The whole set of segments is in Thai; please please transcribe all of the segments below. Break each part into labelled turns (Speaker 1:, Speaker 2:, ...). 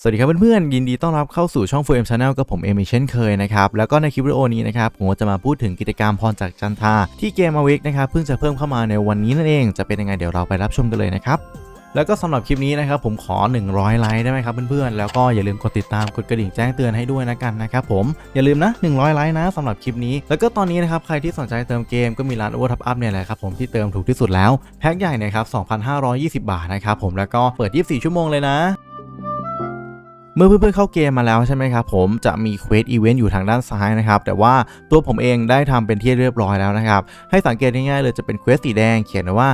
Speaker 1: สวัสดีครับเพื่อนๆยินดีต้อนรับเข้าสู่ช่อง f ูเอ็มชาแนลกับผมเอมอีกเช่นเคยนะครับแล้วก็ในคลิปวิดีโอนี้นะครับผมจะมาพูดถึงกิจกรรมพรจากจันทาที่เกมมาวิกนะครับเพิ่งจะเพิ่มเข้ามาในวันนี้นั่นเองจะเป็นยังไงเดี๋ยวเราไปรับชมกันเลยนะครับแล้วก็สำหรับคลิปนี้นะครับผมขอ 100 ไลค์ได้ไหมครับเพื่อนๆแล้วก็อย่าลืมกดติดตามกดกระดิ่งแจ้งเตือนให้ด้วยนะกันนะครับผมอย่าลืมนะ 100 ไลค์นะสำหรับคลิปนี้ แล้วก็ตอนนี้นะครับใครที่สนใจเติมเกมก็มีร้าน Over Top Up เนี่ยแหละครับผมที่เติมถูกที่สุดแล้วแพ็คใหญ่เนี่ยครับ2,520 บาทนะครับผมแล้วก็เปิด 24 ชั่วโมงเลยนะ เมื่อเพื่อนๆเข้าเกมมาแล้วใช่ไหมครับผมจะมีเควสอีเวนต์อยู่ทางด้านซ้ายนะครับแต่ว่าตัวผมเองได้ทำเป็นที่เรียบร้อยแล้วนะครับให้สังเกตง่ายๆเลยจะเป็นเควสสีแดงเขียนว่า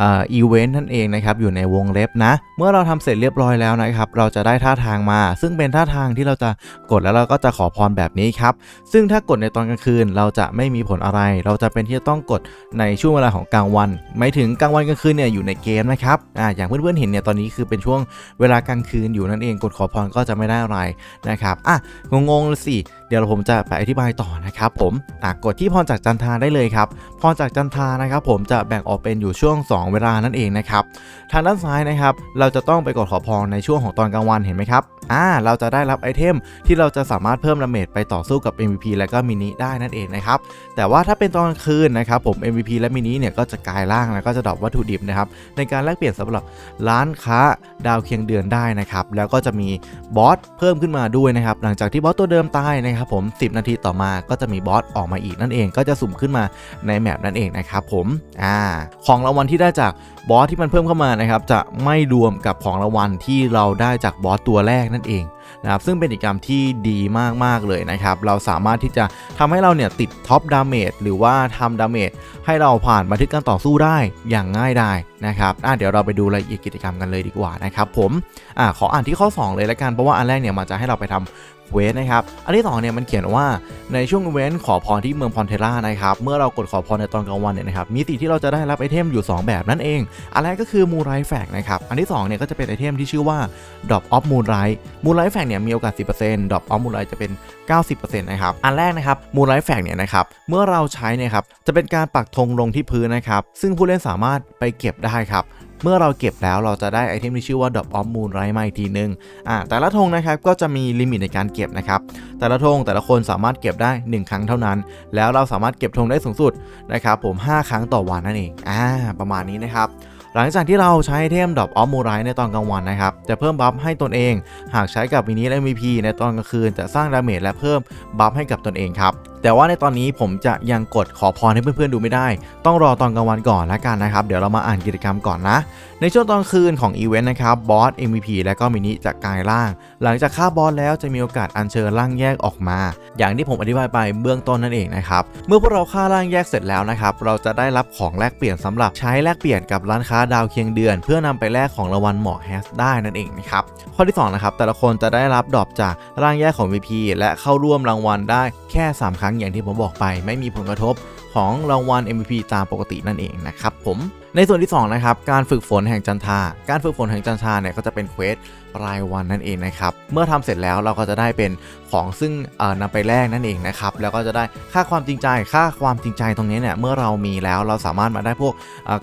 Speaker 1: อีเวนต์นั่นเองนะครับอยู่ในวงเล็บนะ เมื่อเราทำเสร็จเรียบร้อยแล้วนะครับเราจะได้ท่าทางมา ซึ่งเป็นท่าทางที่เราจะกดแล้วเราก็จะขอพรแบบนี้ครับซึ่งถ้ากดในตอนกลางคืนเราจะไม่มีผลอะไร เราจะเป็นที่จะต้องกดในช่วงเวลาของกลางวัน ไม่ถึงกลางวันกลางคืนเนี่ยอยู่ในเกมนะครับอ่าอย่างเพื่อนๆเห็นเนี่ยตอนนี้คือเป็นช่วงเวลากลางคืนอยู่นั่นเองกดขอพรก็จะไม่ได้อะไรนะครับอะงงๆเลยสิเดี๋ยวผมจะไปอธิบายต่อนะครับผมกดที่พรจากจันทาได้เลยครับพรจากจันทานะครับผมจะแบ่งออกเป็นอยู่ช่วง 2 เวลานั่นเองนะครับทางด้านซ้ายนะครับเราจะต้องไปกดขอพรในช่วงของตอนกลางวันเห็นไหมครับอ่าเราจะได้รับไอเทมที่เราจะสามารถเพิ่มดาเมจไปต่อสู้กับ MVP และก็มินิได้นั่นเองนะครับแต่ว่าถ้าเป็นตอนกลางคืนนะครับผม MVP และมินิเนี่ยก็จะกลายร่างแล้วก็จะดรอปวัตถุดิบนะครับในการแลกเปลี่ยนสำหรับร้านค้าดาวเคียงเดือนได้นะครับแล้วก็จะมีบอสเพิ่มขึ้นมาด้วยนะครับหลังจากที่บอสตัวเดิมตายนะครับผม 10 นาทีต่อมาก็จะมีบอสออกมาอีกนั่นเองก็จะสุ่มขึ้นมาในแมปนั่นเองนะครับผมอ่าของรางวัลที่ได้จากบอสที่มันเพิ่มเข้ามานะครับจะไม่รวมกับของรางวัลที่เราได้จากบอสตัวแรกนั่นเองนะครับซึ่งเป็นกิจกรรมที่ดีมากๆเลยนะครับเราสามารถที่จะทำให้เราเนี่ยติดท็อปดาเมจหรือว่าทำดาเมจให้เราผ่านบันทึกการต่อสู้ได้อย่างง่ายดายนะครับอะเดี๋ยวเราไปดูรายละเอียดกิจกรรมกันเลยดีกว่านะครับผมอ่าขออ่านที่ข้อ 2 เลยละกันเพราะว่าอันแรกเนี่ยมันจะให้เราไปทำ เวสนะครับ อันที่2เนี่ยมันเขียนว่าในช่วงเว้นขอพรที่เมืองพอนเทล่านะครับ เมื่อเรากดขอพรในตอนกลางวันเนี่ยนะครับ มีสิทธิที่เราจะได้รับไอเทมอยู่ 2 แบบนั่นเอง อันแรกก็คือมูไรแฟกนะครับ อันที่2เนี่ยก็จะเป็นไอเทมที่ชื่อว่า Drop of Moonlight Moonlight Fact เนี่ยมีโอกาส 10% Drop of Moonlight จะเป็น 90%นะครับ อันแรกนะครับ Moonlight Fact เนี่ยนะครับ เมื่อเราใช้เนี่ยครับ จะเป็นการปักธงลงที่พื้นนะครับ ซึ่งผู้เล่นสามารถไปเก็บได้ครับ เมื่อเราเก็บแล้วเราจะได้ไอเทมที่ชื่อว่า Drop of Moonlight มาอีกทีนึงอ่าแต่ละธงนะครับก็จะมีลิมิตในการเก็บนะครับแต่ละธงแต่ละคนสามารถเก็บได้ 1 ครั้งเท่านั้น แล้วเราสามารถเก็บธงได้สูงสุดนะครับผม 5 ครั้งต่อวันนั่นเองอ่าประมาณนี้นะครับหลังจากที่เราใช้ไอเทมดอ p ออฟมูไรในตอนกลางวันนะครับ จะเพิ่มบัฟให้ตนเอง หากใช้กับมินิและ MVP ในตอนกลางคืนจะสร้างดาเมจและเพิ่มบัฟให้กับตนเองครับ แต่ว่าในตอนนี้ผมจะยังกดขอพรให้เพื่อนๆดูไม่ได้ ต้องรอตอนกลางวันก่อนละกันนะครับ เดี๋ยวเรามาอ่านกิจกรรมก่อนนะ ในช่วงตอนคืนของอีเวนต์นะครับบอส MVP และก็มินิจะกลายร่าง หลังจากฆ่าบอสแล้วจะมีโอกาสอัญเชิญร่างแยกออกมา อย่างที่ผมอธิบายไปเบื้องต้นนั่นเองนะครับเมื่อพวกเราฆ่าร่างแยกเสร็จแล้วนะครับเราจะได้รับของแลกเปลี่ยนสำหรับใช้แลกเปลี่ยนกับร้านค้าดาวเคียงเดือน เพื่อนำไปแลกของรางวัลหมอกแฮสได้นั่นเองนะครับข้อที่2นะครับแต่ละคนจะได้รับดรอปจากร่างแยกของ VP และเข้าร่วมรางวัลได้แค่ 3 ครั้งอย่างที่ผมบอกไปไม่มีผลกระทบของรางวัล MVP ตามปกตินั่นเองนะครับผม ในส่วนที่2นะครับการฝึกฝนแห่งจันทา การฝึกฝนแห่งจันทาเนี่ยก็จะเป็นเควสรายวันนั่นเองนะครับ เมื่อทำเสร็จแล้วเราก็จะได้เป็นของซึ่งเอ่อนำไปแลกนั่นเองนะครับ แล้วก็จะได้ค่าความจริงใจ ค่าความจริงใจตรงนี้เนี่ย เมื่อเรามีแล้วเราสามารถมาได้พวก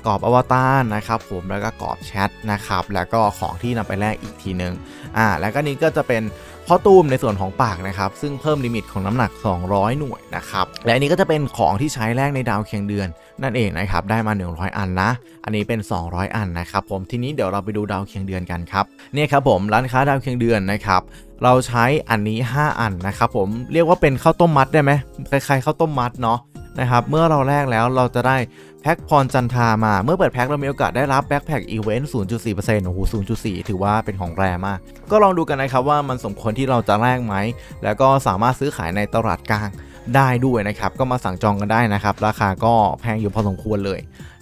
Speaker 1: กรอบอวตารนะครับ ผมแล้วก็กรอบแชทนะครับ แล้วก็ของที่นำไปแลกอีกทีนึง อ่า แล้วก็นี้ก็จะเป็นข้อตูมในส่วนของปากนะครับ ซึ่งเพิ่มลิมิตของน้ำหนัก 200 หน่วยนะครับ และอันนี้ก็จะเป็นของที่ใช้แลกในดาวเคียงเดือน นั่นเองนะครับได้มา 100 อันนะ อันนี้เป็น 200 อันนะครับผมทีนี้เดี๋ยวเราไปดูดาวเคียงเดือนกันครับเนี่ยครับผมร้านค้าดาวเคียงเดือนนะครับเราใช้อันนี้ 5 อันนะครับผมเรียกว่าเป็นข้าวต้มมัดได้ไหมคล้ายๆข้าวต้มมัดเนาะนะครับเมื่อเราแลกแล้วเราจะได้แพ็คพรจันทามาเมื่อเปิดแพ็คเรามีโอกาสได้รับแบ็คแพ็คอีเวนต์ 0.4%โอ้โห 0.4 ถือว่าเป็นของแรมาก ก็ลองดูกันนะครับว่ามันสมควรที่เราจะแลกไหม แล้วก็สามารถซื้อขายในตลาดกลาง ได้ด้วยนะครับ ก็มาสั่งจองกันได้นะครับ ราคาก็แพงอยู่พอสมควรเลย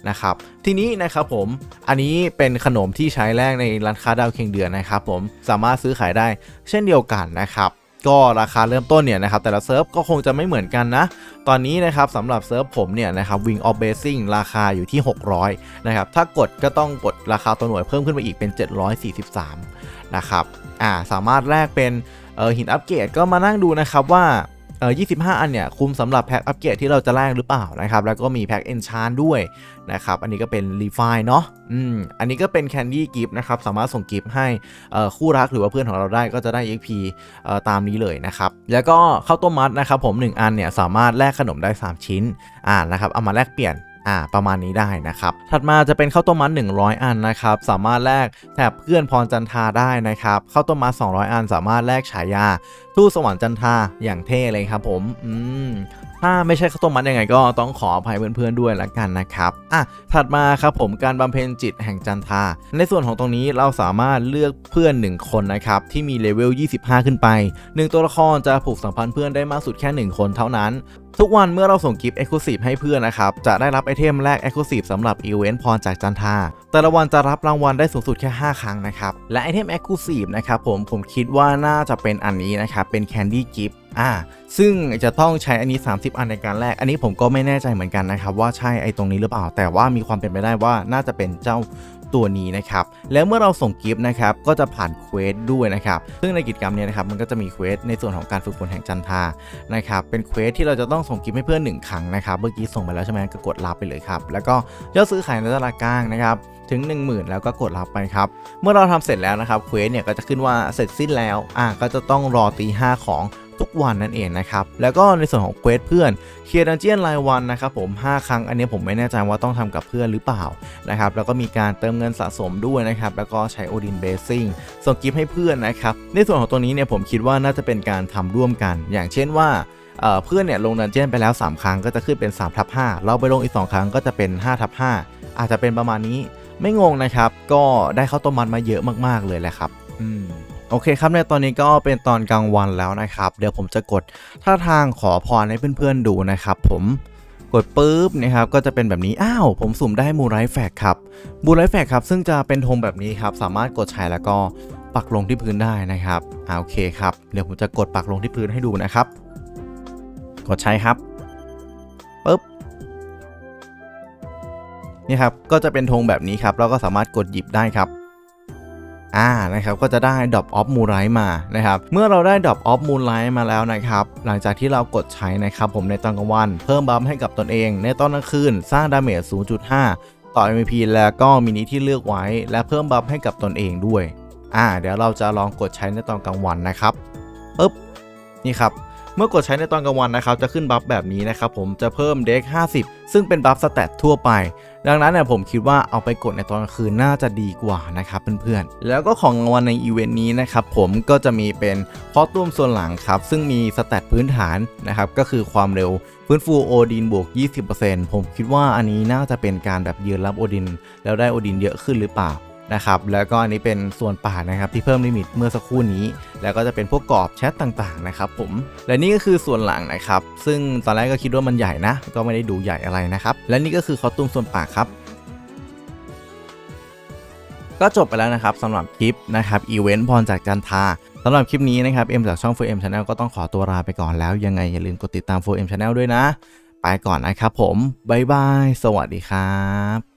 Speaker 1: นะครับ ทีนี้นะครับผม อันนี้เป็นขนมที่ใช้แลกในร้านค้าดาวเคียงเดือนนะครับ ผม สามารถซื้อขายได้เช่นเดียวกันนะครับก็ราคาเริ่มต้นเนี่ยนะครับแต่ละเซิร์ฟก็คงจะไม่เหมือนกันนะ ตอนนี้นะครับสำหรับเซิร์ฟผมเนี่ยนะครับ Wing of Basing ราคาอยู่ที่ 600 นะครับ ถ้ากดก็ต้องกดราคาตัวหน่วยเพิ่มขึ้นมาอีกเป็น 743 นะครับ อ่าสามารถแลกเป็นเออหินอัปเกรดก็มานั่งดูนะครับว่า เอ่อ25 อันเนี่ยคุมสำหรับแพ็คอัปเกรดที่เราจะแลกหรือเปล่านะครับแล้วก็มีแพ็คเอนชานด้วยนะครับอันนี้ก็เป็นรีไฟเนาะอืมอันนี้ก็เป็นแคนดี้กิฟต์นะครับสามารถส่งกิฟต์ให้เอ่อคู่รักหรือว่าเพื่อนของเราได้ก็จะได้ XP เอ่อตามนี้เลยนะครับแล้วก็ข้าวต้มมัดนะครับผม 1 อันเนี่ยสามารถแลกขนมได้ 3 ชิ้นอ่านะครับเอามาแลกเปลี่ยน อ่าประมาณนี้ได้นะครับ ถัดมาจะเป็นข้าวต้มมัด100 อันนะครับ สามารถแลกแถบเพื่อนพรจันทาได้นะครับข้าวต้มมัด200 อัน สามารถแลกฉายาทูตสวรรค์จันทาอย่างเท่เลยครับผมอืมถ้าไม่ใช่ข้าวต้มมัดยังไงก็ต้องขออภัยเพื่อนๆด้วยละกันนะครับอะถัดมาครับผมการบำเพ็ญจิตแห่งจันทา ในส่วนของตรงนี้เราสามารถเลือกเพื่อน 1 คนนะครับที่มีเลเวล 25 ขึ้นไป 1 ตัวละครจะผูกสัมพันธ์เพื่อนได้มากสุดแค่ 1 คนเท่านั้น ทุกวันเมื่อเราส่งกิฟต์ Exclusive ให้เพื่อนนะครับ จะได้รับไอเทมแรก Exclusive สำหรับอีเวนต์พรจากจันทา แต่ละวันจะรับรางวัลได้สูงสุดแค่ 5 ครั้งนะครับ และไอเทม Exclusive นะครับผมผมคิดว่าน่าจะเป็นอันนี้นะครับ เป็น Candy Gift อ่า ซึ่งจะต้องใช้อันนี้ 30 อันในการแลก อันนี้ผมก็ไม่แน่ใจเหมือนกันนะครับ ว่าใช่ไอตรงนี้หรือเปล่า แต่ว่ามีความเป็นไปได้ว่าน่าจะเป็นเจ้า ตัวนี้นะครับแล้วเมื่อเราส่งกิฟต์นะครับก็จะผ่านเควสด้วยนะครับซึ่งในกิจกรรมเนี้นะครับมันก็จะมีเควสในส่วนของการฝึกฝนแห่งจันทานะครับเป็นเควสที่เราจะต้องส่งกิฟต์ให้เพื่อนหนึ่งครั้งนะครับเมื่อกี้ส่งไปแล้วใช่ไหมก็กดรับไปเลยครับแล้วก็ยอดซื้อขายในตลาดกลางนะครับถึง 10,000 แล้วก็กดรับไปครับ เมื่อเราทำเสร็จแล้วนะครับเควสเนี่ยก็จะขึ้นว่าเสร็จสิ้นแล้วอะก็จะต้องรอตีห้าของ ทุกวันนั่นเองนะครับ แล้วก็ในส่วนของเควสเพื่อนเคลียร์ดันเจียนรายวันนะครับผม 5 ครั้งอันนี้ผมไม่แน่ใจว่าต้องทำกับเพื่อนหรือเปล่านะครับ แล้วก็มีการเติมเงินสะสมด้วยนะครับ แล้วก็ใช้โอดินเบสซิ่งส่งกิฟต์ให้เพื่อนนะครับ ในส่วนของตัวนี้เนี่ยผมคิดว่าน่าจะเป็นการทำร่วมกัน อย่างเช่นว่าเอ่อเพื่อนเนี่ยลงดันเจียนไปแล้ว 3 ครั้งก็จะขึ้นเป็น3ทับ5เราไปลงอีก 2 ครั้งก็จะเป็น5ทับ5อาจจะเป็นประมาณนี้ไม่งงนะครับ ก็ได้ข้าวต้มมัดมาเยอะมากๆเลยแหละครับ อืม โอเคครับในตอนนี้ก็เป็นตอนกลางวันแล้วนะครับ เดี๋ยวผมจะกดท่าทางขอพรให้เพื่อนๆดูนะครับ ผมกดปุ๊บนะครับก็จะเป็นแบบนี้อ้าวผมสุ่มได้มูไรแฟกครับมูไรแฟกครับซึ่งจะเป็นธงแบบนี้ครับสามารถกดใช้แล้วก็ปักลงที่พื้นได้นะครับอ่าโอเคครับเดี๋ยวผมจะกดปักลงที่พื้นให้ดูนะครับ กดใช้ครับปุ๊บนี่ครับก็จะเป็นธงแบบนี้ครับแล้วก็สามารถกดหยิบได้ครับ อ่านะครับก็จะได้ดอปออฟมูไรมานะครับเมื่อเราได้ดอปออฟมูไรมาแล้วนะครับหลังจากที่เรากดใช้นะครับผมในตอนกลางวัน เพิ่มบัฟให้กับตนเอง ในตอนกลางคืนสร้างดาเมจ 0.5 ต่อ MVP แล้วก็มินิที่เลือกไว้ และเพิ่มบัฟให้กับตนเองด้วยอ่าเดี๋ยวเราจะลองกดใช้ในตอนกลางวันนะครับปึ๊บนี่ครับ เมื่อกดใช้ในตอนกลางวันนะครับจะขึ้นบัฟแบบนี้นะครับผมจะเพิ่มเด็ก50 ซึ่งเป็นบัฟสแตททั่วไป ดังนั้นเนี่ยผมคิดว่าเอาไปกดในตอนกลางคืนน่าจะดีกว่านะครับเพื่อนๆ แล้วก็ของรางวัลในอีเวนต์นี้นะครับผมก็จะมีเป็นคอสตูมส่วนหลังครับ ซึ่งมีสแตทพื้นฐานนะครับก็คือความเร็วฟื้นฟูโอดินบวก 20%ผมคิดว่าอันนี้น่าจะเป็นการแบบยืนรับโอดิน แล้วได้โอดินเยอะขึ้นหรือเปล่า นะครับแล้วก็อันนี้เป็นส่วนป่านะครับที่เพิ่มลิมิตเมื่อสักครู่นี้ แล้วก็จะเป็นพวกกรอบแชทต่างๆนะครับผมและนี่ก็คือส่วนหลังนะครับซึ่งตอนแรกก็คิดว่ามันใหญ่นะ ก็ไม่ได้ดูใหญ่อะไรนะครับและนี่ก็คือคอสตูมส่วนป่าครับก็จบไปแล้วนะครับสำหรับคลิปนะครับอีเวนต์พรจากจันทาสำหรับคลิปนี้นะครับเอ็มจากช่อง 4M Channel ก็ต้องขอตัวลาไปก่อนแล้วยังไงอย่าลืมกดติดตาม 4M Channel ด้วยนะ ไปก่อนนะครับผม บ๊ายบาย สวัสดีครับ